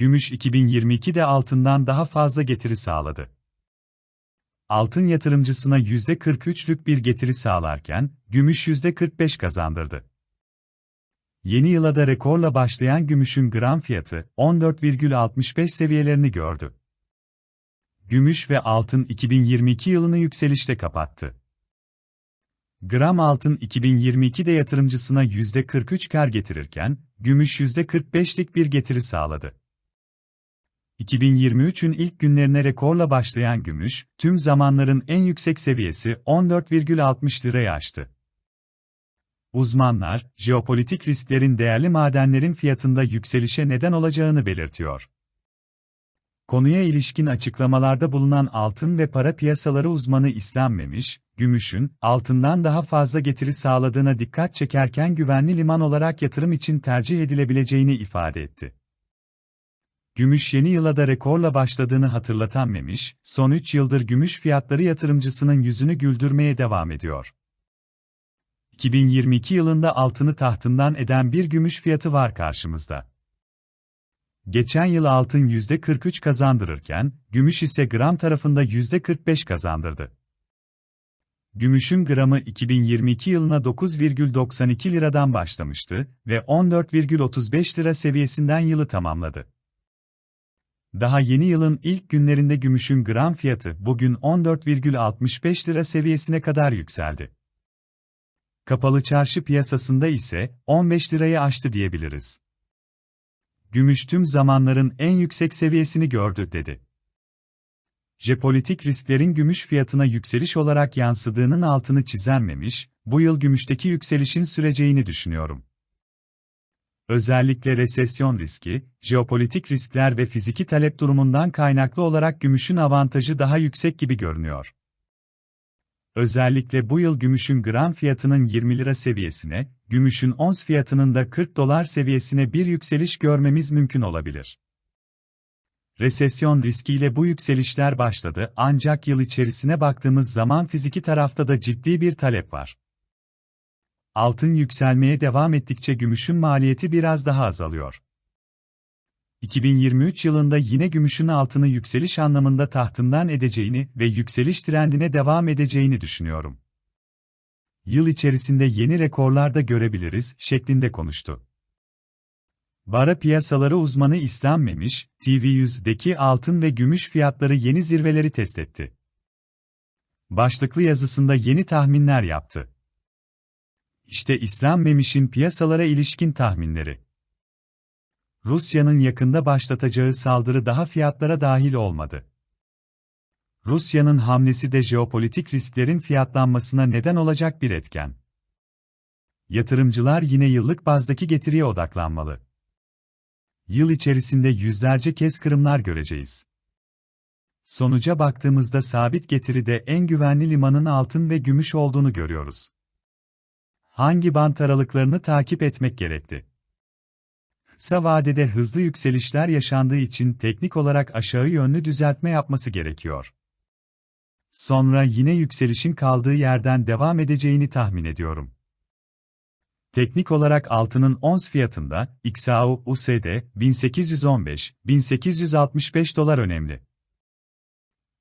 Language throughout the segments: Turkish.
gümüş 2022'de altından daha fazla getiri sağladı. Altın yatırımcısına %43'lük bir getiri sağlarken, gümüş %45 kazandırdı. Yeni yıla da rekorla başlayan gümüşün gram fiyatı 14,65 seviyelerini gördü. Gümüş ve altın 2022 yılını yükselişte kapattı. Gram altın 2022'de yatırımcısına %43 kar getirirken, gümüş %45'lik bir getiri sağladı. 2023'ün ilk günlerine rekorla başlayan gümüş, tüm zamanların en yüksek seviyesi 14,60 liraya aştı. Uzmanlar, jeopolitik risklerin değerli madenlerin fiyatında yükselişe neden olacağını belirtiyor. Konuya ilişkin açıklamalarda bulunan altın ve para piyasaları uzmanı İslam Memiş, gümüşün, altından daha fazla getiri sağladığına dikkat çekerken güvenli liman olarak yatırım için tercih edilebileceğini ifade etti. Gümüş yeni yıla da rekorla başladığını hatırlatan Memiş, son 3 yıldır gümüş fiyatları yatırımcısının yüzünü güldürmeye devam ediyor. 2022 yılında altını tahtından eden bir gümüş fiyatı var karşımızda. Geçen yıl altın %43 kazandırırken, gümüş ise gram tarafında %45 kazandırdı. Gümüşün gramı 2022 yılına 9,92 liradan başlamıştı ve 14,35 lira seviyesinden yılı tamamladı. Daha yeni yılın ilk günlerinde gümüşün gram fiyatı bugün 14,65 lira seviyesine kadar yükseldi. Kapalı çarşı piyasasında ise 15 lirayı aştı diyebiliriz. Gümüş tüm zamanların en yüksek seviyesini gördü dedi. Jeopolitik risklerin gümüş fiyatına yükseliş olarak yansıdığının altını çizenmemiş, bu yıl gümüşteki yükselişin süreceğini düşünüyorum. Özellikle resesyon riski, jeopolitik riskler ve fiziki talep durumundan kaynaklı olarak gümüşün avantajı daha yüksek gibi görünüyor. Özellikle bu yıl gümüşün gram fiyatının 20 lira seviyesine, gümüşün ons fiyatının da 40 dolar seviyesine bir yükseliş görmemiz mümkün olabilir. Resesyon riskiyle bu yükselişler başladı ancak yıl içerisine baktığımız zaman fiziki tarafta da ciddi bir talep var. Altın yükselmeye devam ettikçe gümüşün maliyeti biraz daha azalıyor. 2023 yılında yine gümüşün altını yükseliş anlamında tahtından edeceğini ve yükseliş trendine devam edeceğini düşünüyorum. Yıl içerisinde yeni rekorlar da görebiliriz şeklinde konuştu. Bara piyasaları uzmanı İslam Memiş, TV100'deki altın ve gümüş fiyatları yeni zirveleri test etti. Başlıklı yazısında yeni tahminler yaptı. İşte İslam Memiş'in piyasalara ilişkin tahminleri. Rusya'nın yakında başlatacağı saldırı daha fiyatlara dahil olmadı. Rusya'nın hamlesi de jeopolitik risklerin fiyatlanmasına neden olacak bir etken. Yatırımcılar yine yıllık bazdaki getiriye odaklanmalı. Yıl içerisinde yüzlerce kez kırımlar göreceğiz. Sonuca baktığımızda sabit getiride en güvenli limanın altın ve gümüş olduğunu görüyoruz. Hangi bant aralıklarını takip etmek gerekti? Kısa vadede hızlı yükselişler yaşandığı için teknik olarak aşağı yönlü düzeltme yapması gerekiyor. Sonra yine yükselişin kaldığı yerden devam edeceğini tahmin ediyorum. Teknik olarak altının ons fiyatında XAU USD 1815-1865 dolar önemli.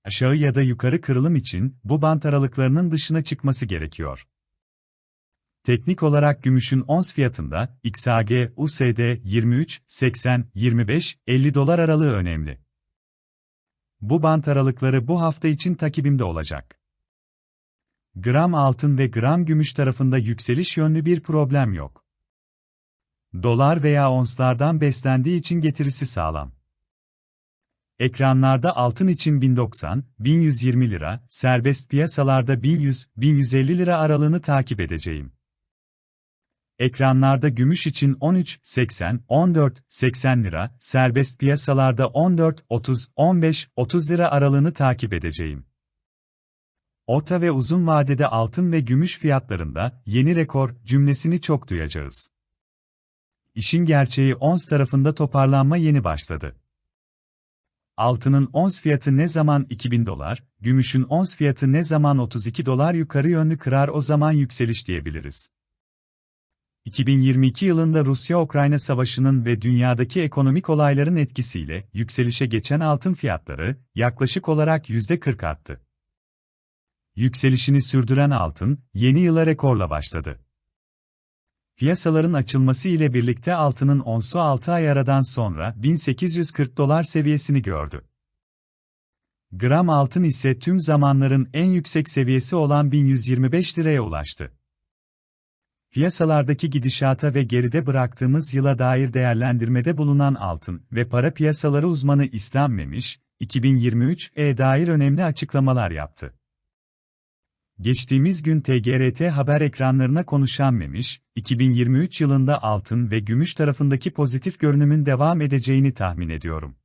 Aşağı ya da yukarı kırılım için bu bant aralıklarının dışına çıkması gerekiyor. Teknik olarak gümüşün ons fiyatında XAG, USD 23, 80, 25, 50 dolar aralığı önemli. Bu bant aralıkları bu hafta için takibimde olacak. Gram altın ve gram gümüş tarafında yükseliş yönlü bir problem yok. Dolar veya onslardan beslendiği için getirisi sağlam. Ekranlarda altın için 1090, 1120 lira, serbest piyasalarda 1100, 1150 lira aralığını takip edeceğim. Ekranlarda gümüş için 13, 80, 14, 80 lira, serbest piyasalarda 14, 30, 15, 30 lira aralığını takip edeceğim. Orta ve uzun vadede altın ve gümüş fiyatlarında yeni rekor cümlesini çok duyacağız. İşin gerçeği ons tarafında toparlanma yeni başladı. Altının ons fiyatı ne zaman 2000 dolar, gümüşün ons fiyatı ne zaman 32 dolar yukarı yönlü kırar o zaman yükseliş diyebiliriz. 2022 yılında Rusya-Ukrayna savaşının ve dünyadaki ekonomik olayların etkisiyle yükselişe geçen altın fiyatları yaklaşık olarak %40 arttı. Yükselişini sürdüren altın, yeni yıla rekorla başladı. Piyasaların açılması ile birlikte altının onsu 6 ay aradan sonra 1840 dolar seviyesini gördü. Gram altın ise tüm zamanların en yüksek seviyesi olan 1125 liraya ulaştı. Piyasalardaki gidişata ve geride bıraktığımız yıla dair değerlendirmede bulunan altın ve para piyasaları uzmanı İslam Memiş, 2023'e dair önemli açıklamalar yaptı. Geçtiğimiz gün TGRT haber ekranlarına konuşan Memiş, 2023 yılında altın ve gümüş tarafındaki pozitif görünümün devam edeceğini tahmin ediyorum.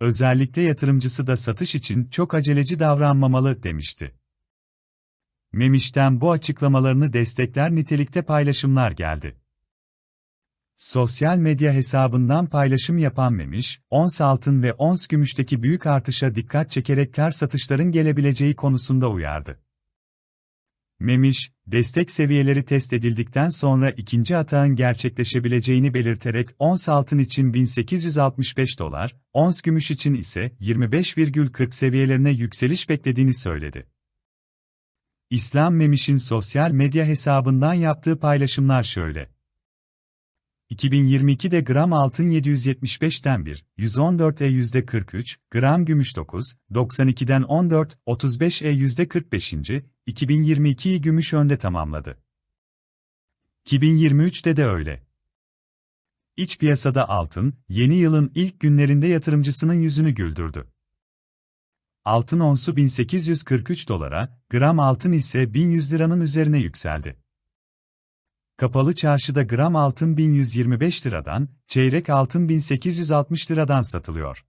Özellikle yatırımcısı da satış için çok aceleci davranmamalı demişti. Memiş'ten bu açıklamalarını destekler nitelikte paylaşımlar geldi. Sosyal medya hesabından paylaşım yapan Memiş, ons altın ve ons gümüşteki büyük artışa dikkat çekerek kar satışların gelebileceği konusunda uyardı. Memiş, destek seviyeleri test edildikten sonra ikinci atağın gerçekleşebileceğini belirterek ons altın için 1865 dolar, ons gümüş için ise 25,40 seviyelerine yükseliş beklediğini söyledi. İslam Memiş'in sosyal medya hesabından yaptığı paylaşımlar şöyle. 2022'de gram altın 775'ten 1, 114'e %43, gram gümüş 9, 92'den 14, 35'e %45. 2022'yi gümüş önde tamamladı. 2023'te de öyle. İç piyasada altın, yeni yılın ilk günlerinde yatırımcısının yüzünü güldürdü. Altın onsu 1843 dolara, gram altın ise 1100 liranın üzerine yükseldi. Kapalı çarşıda gram altın 1125 liradan, çeyrek altın 1860 liradan satılıyor.